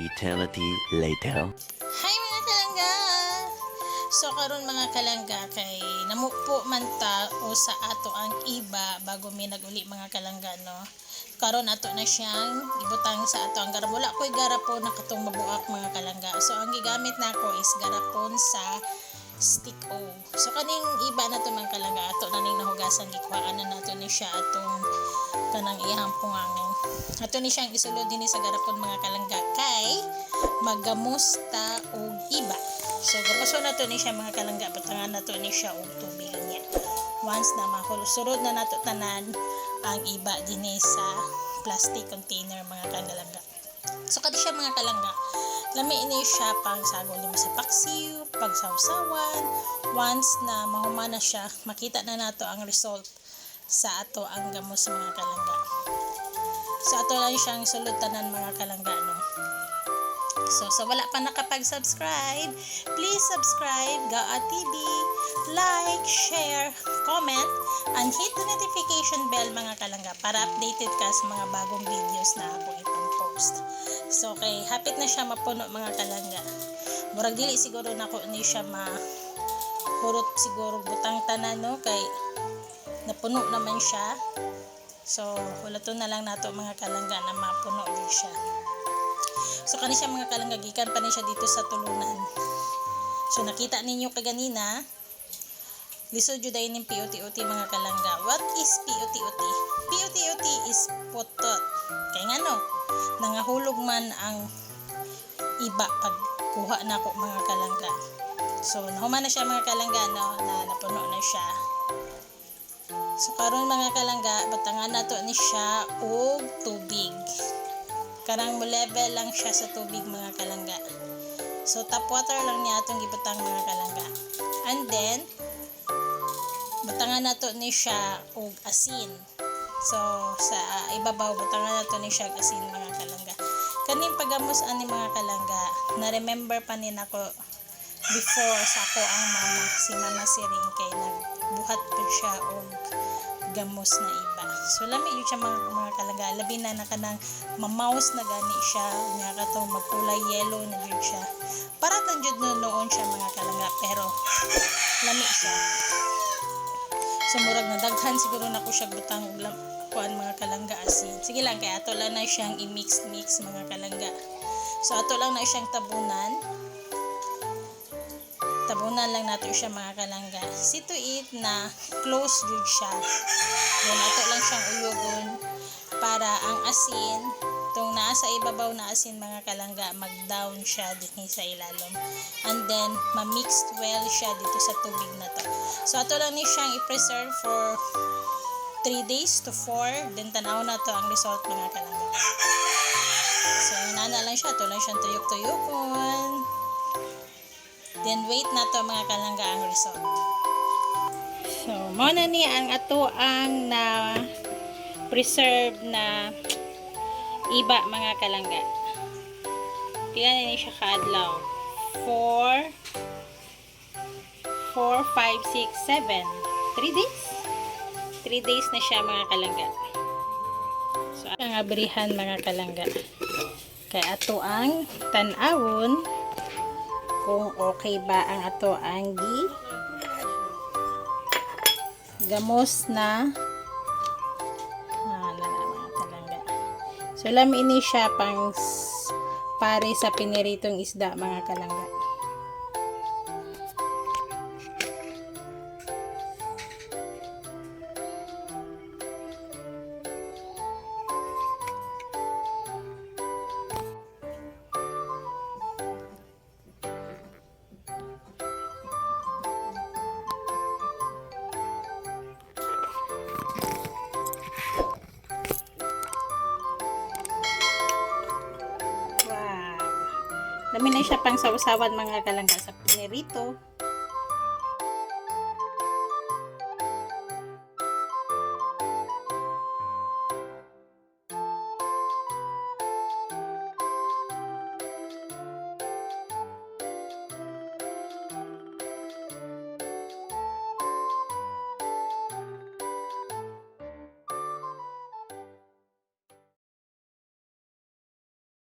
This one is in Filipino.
eternity later. Hi mga kalangga! So karon mga kalangga kay namupo man ta o sa ato ang iba bago mi naguli mga kalangga no. Karon ato na siyang ibutang sa ato ang garapon. Wala ko'y garapon na katong mabuak mga kalangga. So ang gigamit nako is garapon sa stick o. So kaning iba na to mga kalangga ato na ning nahugasan gikuhaan na nato ni siya atong kanang iyang pungangin. Ato ni siyang isulod din sa garapon mga kalangga kay magamusta og iba. So gapaso na to ni siya mga kalangga batangan na to ni siya og tubig niya. Once na mahulusurod na nato tanan ang iba dinhi sa plastic container mga kalangga. So kadi siya mga kalangga. Lami ini siya pang sagol lima sa paksiw, pagsawsawan. Once na mahumana siya, makita na nato ang result sa ato ang gamos mga kalangga. So ato lang siyang sulod tanan mga kalangga no. So sa wala pa nakapag-subscribe, please subscribe Gaa TV, like, share, comment, and hit the notification bell mga kalangga para updated ka sa mga bagong videos na ako ipang-post. So kay hapit na siya mapuno mga kalangga. Murag dili siguro nako ni siya ma hurot siguro butang tanan no kay napuno naman siya. So hulato na lang nato mga kalangga na mapuno din siya. So kani siya mga kalangga gikan pa ni siya dito sa tulunan. So nakita ninyo kaganina lisod jud ay ning PUTUT mga kalangga. What is PUTUT? PUTUT is putot. Kay ngano? Nangahulog man ang iba pag kuha na ko mga kalangga. So nahuman na siya mga kalangga no, na napuno na siya. So karon mga kalangga, batangan nato ni siya og tubig. Karang mo level lang siya sa tubig mga kalangga. So tap water lang niya atong gibutang mga kalangga. And then butangan nato ni siya og asin. So sa uh, ibabaw butangan nato ni siya og asin mga kalangga. Kaning pagamos ani mga kalangga, na remember pa ni nako before sa ako ang mama si Mama Siring kay nagbuhat po siya og gamos na iba. So lami yun siya mga, mga kalangga. Labi na na kanang mamaus na gani siya. Nga katong magkulay yellow na yun siya. Para tan jud no noon siya mga kalangga. Pero lami siya. So murag na daghan siguro na ko siya butang og lam- kuan mga kalangga asin. Sige lang kay ato lang na siyang i-mix mix mga kalangga. So ato lang na siyang tabunan tabunan lang nato siya mga kalangga. See it na close jud siya. Then ato lang siyang uyugon para ang asin tong naa sa ibabaw na asin mga kalangga mag-down siya dinhi sa ilalom. And then ma-mix well siya dito sa tubig na to. So ato lang ni siyang i-preserve for 3 days to 4 then tanaw na to ang result mga kalangga. So nana lang siya, ato lang siyang tuyok-tuyokon. Then wait na to mga kalangga ang result. So, mo na ni ang ato ang na preserve na iba mga kalangga. Pila na siya kaadlaw. 4 4, 5, 6, 7 3 days? 3 days na siya mga kalangga. So, ang abrihan mga kalangga. Kay ato ang tanawon kung okay ba ang ato ang gi gamos na So lam ini siya pang pare sa piniritong isda mga kalangga. Dami na siya pang sausawan mga kalangga sa pinirito.